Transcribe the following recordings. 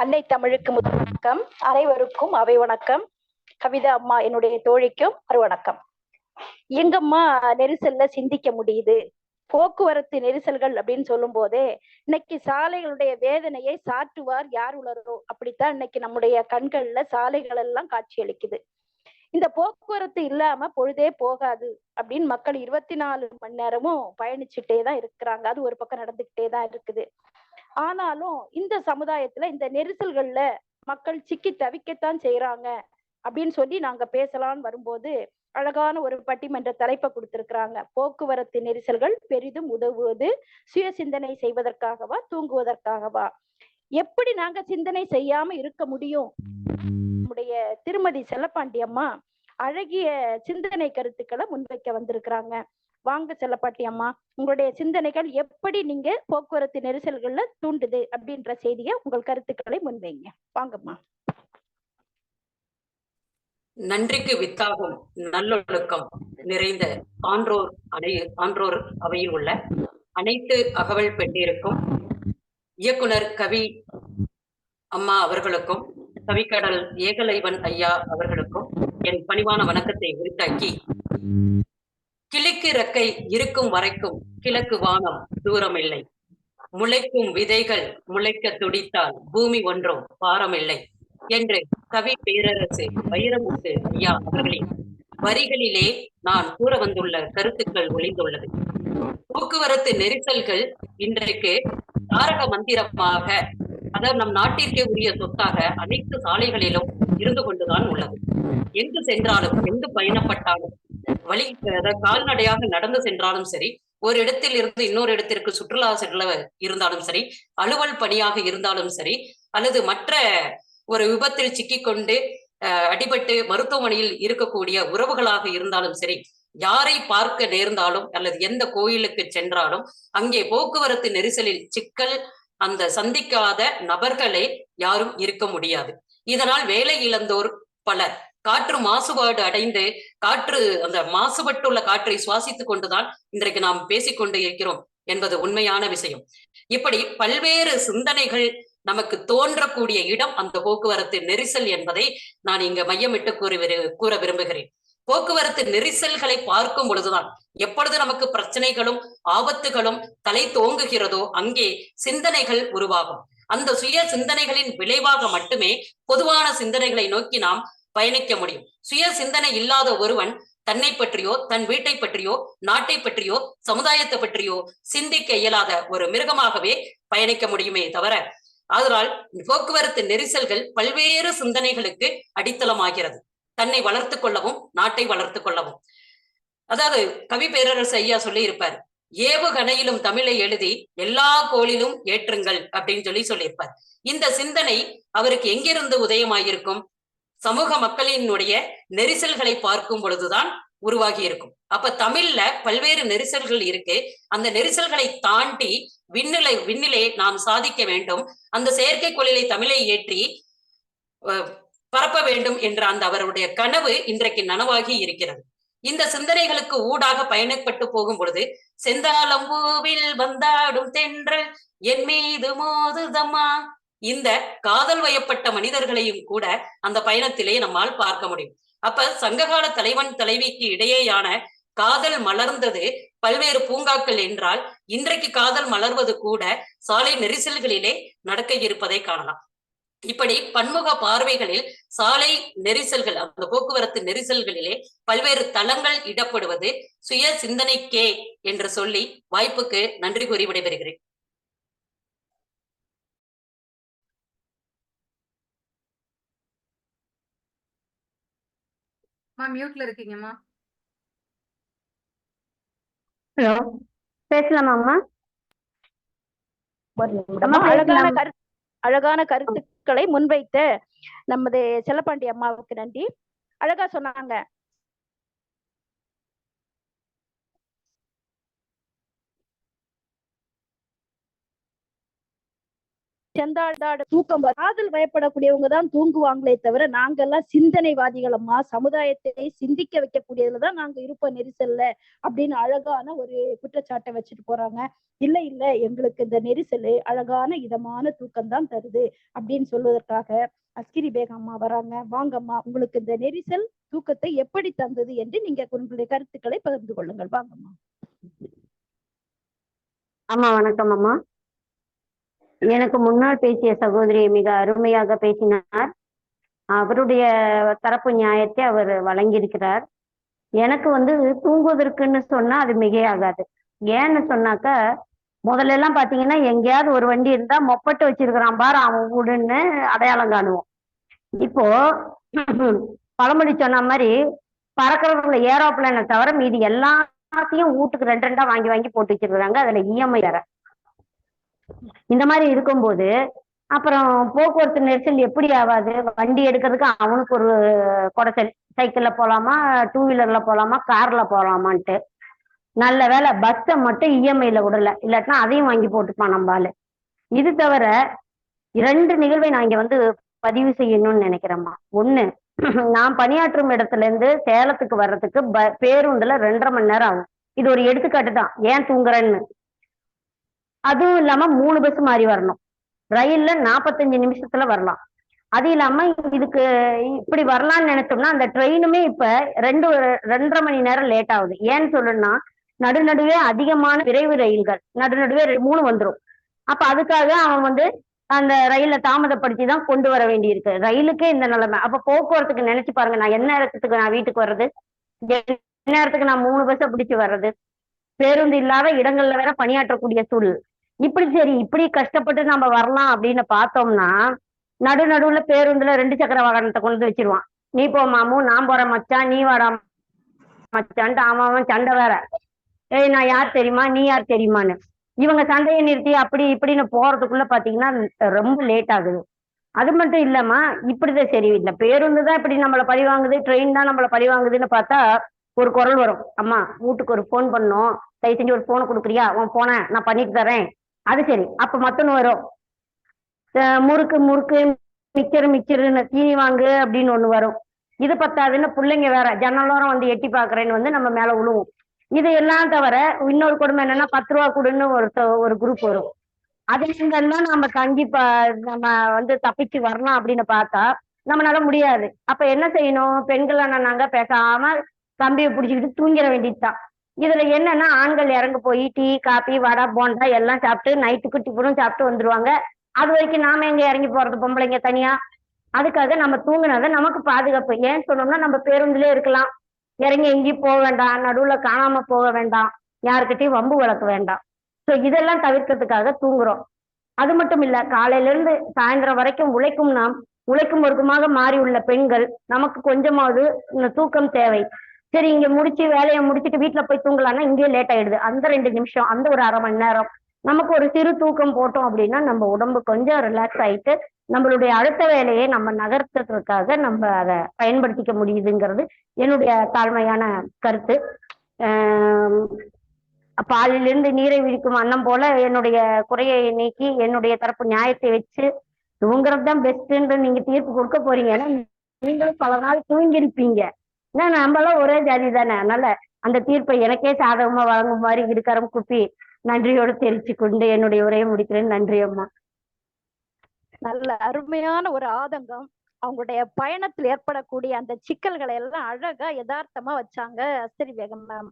அன்னை தமிழுக்கு முதல் வணக்கம். அனைவருக்கும் அவை வணக்கம். கவிதா அம்மா என்னுடைய தோழிக்கும் அரு வணக்கம். எங்கம்மா நெரிசல்ல சிந்திக்க முடியுது? போக்குவரத்து நெரிசல்கள் அப்படின்னு சொல்லும் போதே இன்னைக்கு சாலைகளுடைய வேதனையை சாற்றுவார் யார் உலரோ அப்படித்தான் இன்னைக்கு நம்முடைய கண்கள்ல சாலைகள் எல்லாம் காட்சியளிக்குது இந்த போக்குவரத்து இல்லாம பொழுதே போகாது அப்படின்னு மக்கள் இருபத்தி நாலு மணி நேரமும் பயணிச்சுட்டே தான் இருக்கிறாங்க. அது ஒரு பக்கம் நடந்துகிட்டே தான் இருக்குது. ஆனாலும் இந்த சமுதாயத்துல இந்த நெரிசல்கள்ல மக்கள் சிக்கி தவிக்கத்தான் செய்யறாங்க அப்படின்னு சொல்லி நாங்க பேசலாம்னு வரும்போது அழகான ஒரு பட்டிமன்ற தலைப்பை கொடுத்திருக்கிறாங்க. போக்குவரத்து நெரிசல்கள் பெரிதும் உதவுவது சுய சிந்தனை செய்வதற்காகவா தூங்குவதற்காகவா? எப்படி நாங்க சிந்தனை செய்யாம இருக்க முடியும்? நம்முடைய திருமதி செல்லப்பாண்டி அம்மா அழகிய சிந்தனை கருத்துக்களை முன்வைக்க வந்திருக்கிறாங்க. வாங்க செல்லப்பாட்டி அம்மா உங்களுடைய சிந்தனைகள் எப்படி நீங்க போக்குவரத்து நெரிசல்கள்ல தூண்டுது அப்படின்ற செய்தியை உங்கள் கருத்துக்களை முன்வைங்க. வாங்கம்மா. நன்றிக்கு வித்தாகும் நல்லொழுக்கம் நிறைந்த ஆன்றோர் அணை ஆன்றோர் அவையில் உள்ள அனைத்து அகவல் பெண்டிருக்கும். இயக்குனர் கவி அம்மா அவர்களுக்கும் கவிக்கடல் ஏகலைவன் ஐயா அவர்களுக்கும் என் பணிவான வணக்கத்தை உரித்தாக்கி கிழக்கு ரெக்கை இருக்கும் வரைக்கும் கிழக்கு வானம் தூரமில்லை. முளைக்கும் விதைகள் முளைக்க துடித்தால் பூமி ஒன்றும் பாரமில்லை என்று கவி பேரரசு வைரமுத்து ஐயா அவர்களின் வரிகளிலே நான் கூற வந்துள்ள கருத்துக்கள் ஒளிந்துள்ளது போக்குவரத்து நெரிசல்கள் இன்றைக்கு தாரக மந்திரமாக அதாவது நம் நாட்டிற்கே உரிய சொத்தாக அனைத்து சாலைகளிலும் இருந்து கொண்டுதான் உள்ளது. எங்கு சென்றாலும் எங்கு பயணப்பட்டாலும் வழி கால்நடையாக நடந்து சென்றாலும் சரி ஒரு இடத்தில் இருந்து இன்னொரு இடத்திற்கு சுற்றுலா செல்ல இருந்தாலும் சரி அலுவல் பணியாக இருந்தாலும் சரி அல்லது மற்ற ஒரு விபத்தில் சிக்கிக்கொண்டு அடிபட்டு மருத்துவமனையில் இருக்கக்கூடிய உறவுகளாக இருந்தாலும் சரி யாரை பார்க்க நேர்ந்தாலும் அல்லது எந்த கோயிலுக்கு சென்றாலும் அங்கே போக்குவரத்து நெரிசலில் சிக்கல் அந்த சந்திக்காத நபர்களே யாரும் இருக்க முடியாது. இதனால் வேலை இழந்தோர் பலர். காற்று மாசுபாடு அடைந்து காற்று அந்த மாசுபட்டுள்ள காற்றை சுவாசித்துக் கொண்டுதான் இன்றைக்கு நாம் பேசிக்கொண்டு இருக்கிறோம் என்பது உண்மையான விஷயம். இப்படி பல்வேறு சிந்தனைகள் நமக்கு தோன்றக்கூடிய இடம் அந்த போக்குவரத்து நெரிசல் என்பதை நான் இங்க மையமிட்டு கூறி கூற விரும்புகிறேன். போக்குவரத்து நெரிசல்களை பார்க்கும் பொழுதுதான் எப்பொழுது நமக்கு பிரச்சனைகளும் ஆபத்துகளும் தலை தோங்குகிறதோ அங்கே சிந்தனைகள் உருவாகும். அந்த சுய சிந்தனைகளின் விளைவாக மட்டுமே பொதுவான சிந்தனைகளை நோக்கி நாம் பயணிக்க முடியும். சுய சிந்தனை இல்லாத ஒருவன் தன்னை பற்றியோ தன் வீட்டை பற்றியோ நாட்டை பற்றியோ சமுதாயத்தை பற்றியோ சிந்திக்க இயலாத ஒரு மிருகமாகவே பயணிக்க முடியுமே தவிர அதனால் போக்குவரத்து நெரிசல்கள் பல்வேறு சிந்தனைகளுக்கு அடித்தளமாகிறது. தன்னை வளர்த்து கொள்ளவும் நாட்டை வளர்த்து கொள்ளவும். அதாவது கவி பேரரசு ஐயா சொல்லி இருப்பார் ஏவுகணையிலும் தமிழை எழுதி எல்லா கோளிலும் ஏற்றுங்கள் அப்படின்னு சொல்லி சொல்லியிருப்பார். இந்த சிந்தனை அவருக்கு எங்கிருந்து உதயமாயிருக்கும்? சமூக மக்களினுடைய நெரிசல்களை பார்க்கும் பொழுதுதான் உருவாகி இருக்கும். அப்ப தமிழ்ல பல்வேறு நெரிசல்கள் இருக்கு. அந்த நெரிசல்களை தாண்டி விண்ணிலை விண்ணிலே நாம் சாதிக்க வேண்டும். அந்த செயற்கைக்கோளிலை தமிழை ஏற்றி பரப்ப வேண்டும் என்ற அந்த அவருடைய கனவு இன்றைக்கு நனவாகி இருக்கிறது. இந்த சிந்தனைகளுக்கு ஊடாக பயணப்பட்டு போகும் பொழுது செந்தாளம்பூவில் வந்தாடும் தென்றல் என் மீது மோதுதம்மா இந்த காதல் வயப்பட்ட மனிதர்களையும் கூட அந்த பயணத்திலே நம்மால் பார்க்க முடியும். அப்ப சங்ககால தலைவன் தலைவிக்கு இடையேயான காதல் மலர்ந்தது பல்வேறு பூங்காக்கள் என்றால் இன்றைக்கு காதல் மலர்வது கூட சாலை நெரிசல்களிலே நடக்க இருப்பதை காணலாம். இப்படி பன்முக பார்வைகளில் சாலை நெரிசல்கள் அந்த போக்குவரத்து நெரிசல்களிலே பல்வேறு தளங்கள் இடப்படுவது சுய சிந்தனைக்கே என்று சொல்லி வாய்ப்புக்கு நன்றி கூறி விடைபெறுகிறேன். மியூட்ல இருக்கீங்கம்மா. ஹலோ பேசலாமாம்மா? அழகான கரு அழகான கருத்துக்களை முன்வைத்த நமது செல்லப்பாண்டி அம்மாவுக்கு நன்றி. அழகா சொன்னாங்க. செந்தாடாட தூக்கம் காதல் பயப்படக்கூடியவங்க தான் தூங்குவாங்களே தவிர நாங்கெல்லாம் சிந்தனைவாதிகள் அம்மா சமுதாயத்தை சிந்திக்க வைக்கக்கூடியதுல தான் நாங்க இருப்போம் நெரிசல்ல அப்படின்னு அழகான ஒரு குற்றச்சாட்டை வச்சுட்டு போறாங்க. இல்ல இல்ல எங்களுக்கு இந்த நெரிசல் அழகான இதமான தூக்கம் தான் தருது அப்படின்னு சொல்வதற்காக அஸ்கிரி பேகம் அம்மா வராங்க. வாங்கம்மா உங்களுக்கு இந்த நெரிசல் தூக்கத்தை எப்படி தந்தது என்று நீங்க உங்களுடைய கருத்துக்களை பகிர்ந்து கொள்ளுங்கள். வாங்கம்மா. அம்மா வணக்கம் அம்மா. எனக்கு முன்னால் பேசிய சகோதரி மிக அருமையாக பேசினார். அவருடைய தரப்பு நியாயத்தை அவர் வழங்கியிருக்கிறார். எனக்கு வந்து தூங்குவதற்குன்னு சொன்னா அது மிகையாகாது. ஏன்னு சொன்னாக்க முதல்ல எல்லாம் பாத்தீங்கன்னா எங்கேயாவது ஒரு வண்டி இருந்தா மொப்பட்டு வச்சிருக்கிறான் பார் அவன் வீடுன்னு அடையாளம் காணுவோம். இப்போ பழமொழி சொன்ன மாதிரி பறக்கிறவங்கள ஏரோப்ளேனை தவிர மீதி எல்லாத்தையும் வீட்டுக்கு ரெண்டு ரெண்டா வாங்கி வாங்கி போட்டு வச்சிருக்காங்க அதுல இஎம்ஐ வேற. இந்த மாதிரி இருக்கும்போது அப்புறம் போக்குவரத்து நெரிசல் எப்படி ஆகாது வண்டி எடுக்கிறதுக்கு அவனுக்கு ஒரு குடைச்சல் சைக்கிள்ல போலாமா டூ வீலர்ல போலாமா கார்ல போலாமான்ட்டு. நல்ல வேலை பஸ்ஸை மட்டும் இஎம்ஐல விடல. இல்லாட்டினா அதையும் வாங்கி போட்டுப்பான் நம்ம ஆளு. இது தவிர இரண்டு நிகழ்வை நான் இங்க வந்து பதிவு செய்யணும்னு நினைக்கிறேம்மா. ஒண்ணு நான் பணியாற்றும் இடத்துல இருந்து சேலத்துக்கு வர்றதுக்கு ப- பேருந்துல ரெண்டரை மணி நேரம் ஆகும். இது ஒரு எடுத்துக்காட்டு தான். ஏன் தூங்குறேன்னு. அதுவும் இல்லாம மூணு பஸ் மாறி வரணும். ரயில்ல நாற்பத்தஞ்சு நிமிஷத்துல வரலாம். அது இல்லாம இதுக்கு இப்படி வரலாம்னு நினைச்சோம்னா அந்த ட்ரெயினுமே இப்ப ரெண்டு ரெண்டரை மணி நேரம் லேட் ஆகுது. ஏன்னு சொல்லணும்னா நடுநடுவே அதிகமான விரைவு ரயில்கள் நடுநடுவே ரெ- மூணு வந்துடும் அப்ப அதுக்காக அவன் வந்து அந்த ரயில தாமதப்படுத்தி தான் கொண்டு வர வேண்டியிருக்கு. ரயிலுக்கே இந்த நிலைமை. அப்ப போக்குவரத்துக்கு நினைச்சு பாருங்க நான் என்ன நேரத்துக்கு நான் வீட்டுக்கு வர்றது என்ன நேரத்துக்கு நான் மூணு பஸ்ஸை பிடிச்சு வர்றது. பேருந்து இல்லாத இடங்கள்ல வேற பணியாற்றக்கூடிய சூழல். இப்படி சரி இப்படி கஷ்டப்பட்டு நம்ம வரலாம் அப்படின்னு பார்த்தோம்னா நடு நடுவுல பேருந்துல ரெண்டு சக்கர வாகனத்தை கொண்டு வந்து வச்சிருவான். நீ போ மாமு நான் போற மச்சான் நீ வாடா மச்சான்ட்டு அவன் சண்டை வேற. ஏய் நான் யார் தெரியுமா? நீ யார் தெரியுமான்னு. இவங்க சண்டையை நிறுத்தி அப்படி இப்படின்னு போறதுக்குள்ள பாத்தீங்கன்னா ரொம்ப லேட் ஆகுது. அது மட்டும் இல்லாம இப்படிதான் சரி இல்லை பேருந்து தான் இப்படி நம்மளை பழி வாங்குது ட்ரெயின் தான் நம்மளை பழி வாங்குதுன்னு பார்த்தா ஒரு குரல் வரும். அம்மா வீட்டுக்கு ஒரு ஃபோன் பண்ணோம் தயவு செஞ்சு ஒரு ஃபோனை கொடுக்குறியா? உன் போனேன் நான் பண்ணிட்டு தரேன் அது சரி. அப்ப மத்தனும் வரும். முறுக்கு முறுக்கு மிச்சர் மிச்சருன்னு தீனி வாங்கு அப்படின்னு ஒண்ணு வரும். இது பத்தாதுன்னு பிள்ளைங்க வேற ஜன்னலோரம் வந்து எட்டி பாக்குறேன்னு வந்து நம்ம மேல விழுவும் இது எல்லாம் தவிர இன்னொரு கொடுமை என்னன்னா பத்து ரூபா கொடுன்னு ஒரு ஒரு குரூப் வரும். அதுலாம் நம்ம தங்கி நம்ம வந்து தப்பிச்சு வரலாம் அப்படின்னு பார்த்தா நம்மளால முடியாது. அப்ப என்ன செய்யணும்? பெண்கள் நாங்க பேசாம தம்பியை பிடிச்சிக்கிட்டு தூங்கிட வேண்டியதுதான். இதுல என்னன்னா ஆண்கள் இறங்க போய் டீ காபி வடை போண்டா எல்லாம் சாப்பிட்டு நைட்டுக்கு டிஃபனும் சாப்பிட்டு வந்துருவாங்க. அது வரைக்கும் நாம எங்க இறங்கி போறது பொம்பளைங்க தனியா? அதுக்காக நம்ம தூங்குனாதான் நமக்கு பாதுகாப்பு. ஏன்னு சொன்னோம்னா நம்ம பேருந்துலயே இருக்கலாம். இறங்கி எங்கேயும் போக வேண்டாம். நடுவுல காணாம போக வேண்டாம். யாருக்கிட்டையும் வம்பு வளர்க்க வேண்டாம். ஸோ இதெல்லாம் தவிர்க்கிறதுக்காக தூங்குறோம். அது மட்டும் இல்ல காலையில இருந்து சாயந்தரம் வரைக்கும் உழைக்கும் நாம் உழைக்கும் ஒருக்கமாக மாறி உள்ள பெண்கள் நமக்கு கொஞ்சமாவது இந்த தூக்கம் தேவை. சரி இங்க முடிச்சு வேலையை முடிச்சுட்டு வீட்டுல போய் தூங்கலாம்னா இங்கேயே லேட் ஆயிடுது. அந்த ரெண்டு நிமிஷம் அந்த ஒரு அரை மணி நேரம். நமக்கு ஒரு சிறு தூக்கம் போட்டோம் அப்படின்னா நம்ம உடம்பு கொஞ்சம் ரிலாக்ஸ் ஆயிட்டு நம்மளுடைய அடுத்த வேலையை நம்ம நகர்த்ததுக்காக நம்ம அதை பயன்படுத்திக்க முடியுதுங்கிறது என்னுடைய தாழ்மையான கருத்து. பாலிலிருந்து நீரை விழிக்கும் அன்னம் போல என்னுடைய குறையை நீக்கி என்னுடைய தரப்பு நியாயத்தை வச்சு தூங்குறது தான் பெஸ்ட்ன்று நீங்க தீர்ப்பு கொடுக்க போறீங்க. ஏன்னா நீங்களும் பல நாள் தூங்கியிருப்பீங்க. ஏன்னா நம்மளாம் ஒரே ஜாதி தானே. அதனால அந்த தீர்ப்பை எனக்கே சாதகமா வழங்கும் மாதிரி இருக்கிறம் குப்பி நன்றியோடு தெரிவிச்சு கொண்டு என்னுடைய உரையை முடிக்கிறேன். நன்றி அம்மா. நல்ல அருமையான ஒரு ஆதங்கம். அவங்களுடைய பயணத்தில் ஏற்படக்கூடிய அந்த சிக்கல்களை எல்லாம் அழகா யதார்த்தமா வச்சாங்க அஸ்தரி வேகம் மேம்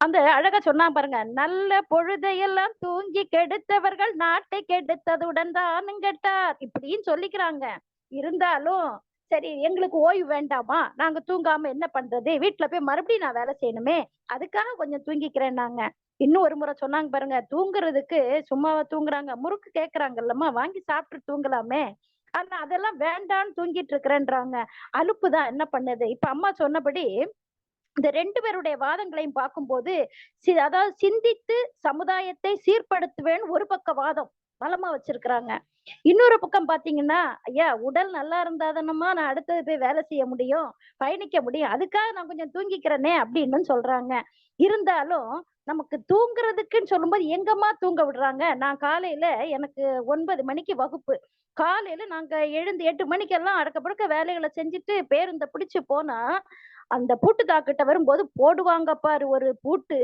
அந்த அழகா சொன்னாங்க பாருங்க நல்ல பொழுதையெல்லாம் தூங்கி கெடுத்தவர்கள் நாட்டை கெடுத்ததுடன் தான் கெட்டார் இப்படின்னு சொல்லிக்கிறாங்க. இருந்தாலும் சரி எங்களுக்கு ஓய்வு வேண்டாமா? நாங்க தூங்காம என்ன பண்றது? வீட்டுல போய் மறுபடியும் நான் வேலை செய்யணுமே? அதுக்காக கொஞ்சம் தூங்கிக்கிறேன் நாங்க இன்னும் ஒரு முறை சொன்னாங்க பாருங்க தூங்குறதுக்கு சும்மாவா தூங்குறாங்க. முறுக்கு கேக்குறாங்கல்லம்மா வாங்கி சாப்பிட்டு தூங்கலாமே. ஆனா அதெல்லாம் வேண்டான்னு தூங்கிட்டு இருக்கிறேன்றாங்க அலுப்பு தான் என்ன பண்ணுது? இப்ப அம்மா சொன்னபடி இந்த ரெண்டு பேருடைய வாதங்களையும் பார்க்கும்போது சி- அதாவது சிந்தித்து சமுதாயத்தை சீர்படுத்துவேன் ஒரு பக்க வாதம் பலமா வச்சிருக்கிறாங்க. இன்னொரு பக்கம் பாத்தீங்கன்னா ஐயா உடல் நல்லா இருந்தாதானமா நான் அடுத்தது போய் வேலை செய்ய முடியும் பயணிக்க முடியும் அதுக்காக நான் கொஞ்சம் தூங்கிக்கிறேனே அப்படின்னு சொல்றாங்க. இருந்தாலும் நமக்கு தூங்குறதுக்குன்னு சொல்லும்போது எங்கம்மா தூங்க விடுறாங்க? நான் காலையில எனக்கு ஒன்பது மணிக்கு வகுப்பு. காலையில நாங்க எழுந்து எட்டு மணிக்கெல்லாம் அடக்க படுக்க வேலைகளை செஞ்சுட்டு பேருந்தை பிடிச்சு போனா அந்த பூட்டு தாக்கிட்ட வரும்போது போடுவாங்க பாரு ஒரு பூட்டு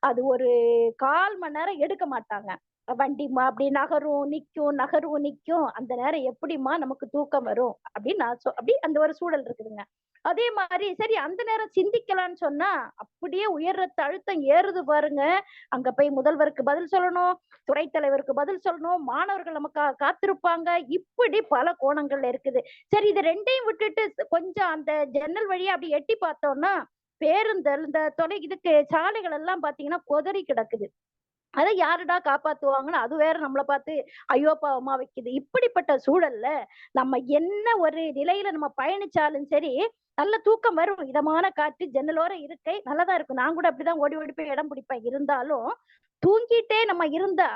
அது ஒரு கால் மணி நேரம் எடுக்க மாட்டாங்க. வண்டிமா அப்படி நகரும் நிக்கும் நகரும் நிக்கும். அந்த நேரம் எப்படிம்மா நமக்கு தூக்கம் வரும்? அப்படின்னு நான் அப்படி அந்த ஒரு சூழல் இருக்குதுங்க. அதே மாதிரி சரி அந்த நேரம் சிந்திக்கலாம்னு சொன்னா அப்படியே உயர் ரத்த அழுத்தம் ஏறுது பாருங்க. அங்க போய் முதல்வருக்கு பதில் சொல்லணும் துறை தலைவருக்கு பதில் சொல்லணும் மாணவர்கள் நமக்கு காத்திருப்பாங்க. இப்படி பல கோணங்கள்ல இருக்குது. சரி இது ரெண்டையும் விட்டுட்டு கொஞ்சம் அந்த ஜன்னல் வழியா அப்படி எட்டி பார்த்தோம்னா பேருந்து இந்த தொலை இதுக்கு சாலைகள் எல்லாம் பாத்தீங்கன்னா கொதறி கிடக்குது. அதை யாருடா காப்பாத்துவாங்கன்னு அது வேற நம்மளை பார்த்து ஐயோ பாவமா வைக்குது. இப்படிப்பட்ட சூழல்ல நம்ம என்ன ஒரு நிலையில நம்ம பயணிச்சாலும் சரி நல்ல தூக்கம் வரும். இதமான காற்று ஜன்னலோர இருக்கை நல்லதா இருக்கும். நான் கூட அப்படிதான் ஓடி ஓடி போய் இடம் பிடிப்பேன். இருந்தாலும் தூங்கிட்டே நம்ம இருந்தா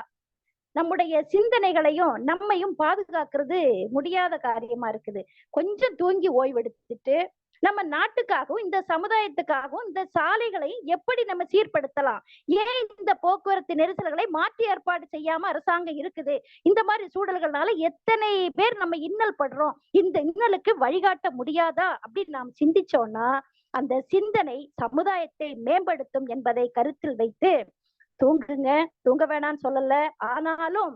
நம்முடைய சிந்தனைகளையும் நம்மையும் பாதுகாக்கிறது முடியாத காரியமா இருக்குது. கொஞ்சம் தூங்கி ஓய்வெடுத்துட்டு நம்ம நாட்டுக்காகவும் இந்த சமுதாயத்துக்காகவும் இந்த சாலைகளை எப்படி நம்ம சீர்படுத்தலாம்? ஏன் இந்த போக்குவரத்து நெரிசல்களை மாற்றி ஏற்பாடு செய்யாம அரசாங்கம் இருக்குது? இந்த மாதிரி சூழல்கள்னால எத்தனை பேர் நம்ம இன்னல் படுறோம்? இந்த இன்னலுக்கு வழிகாட்ட முடியாதா? அப்படின்னு நாம் சிந்திச்சோம்னா அந்த சிந்தனை சமுதாயத்தை மேம்படுத்தும் என்பதை கருத்தில் வைத்து தூங்குங்க தூங்க வேணாம்னு சொல்லல. ஆனாலும்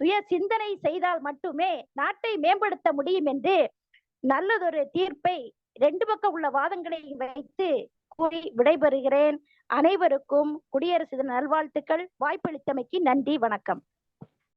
சுய சிந்தனை செய்தால் மட்டுமே நாட்டை மேம்படுத்த முடியும் என்று நல்லதொரு தீர்ப்பை ரெண்டு பக்கம் உள்ள வாதங்களை வைத்து கூறி விடைபெறுகிறேன். அனைவருக்கும் குடியரசு நல்வாழ்த்துக்கள். வாய்ப்பளித்தமைக்கு நன்றி. வணக்கம்.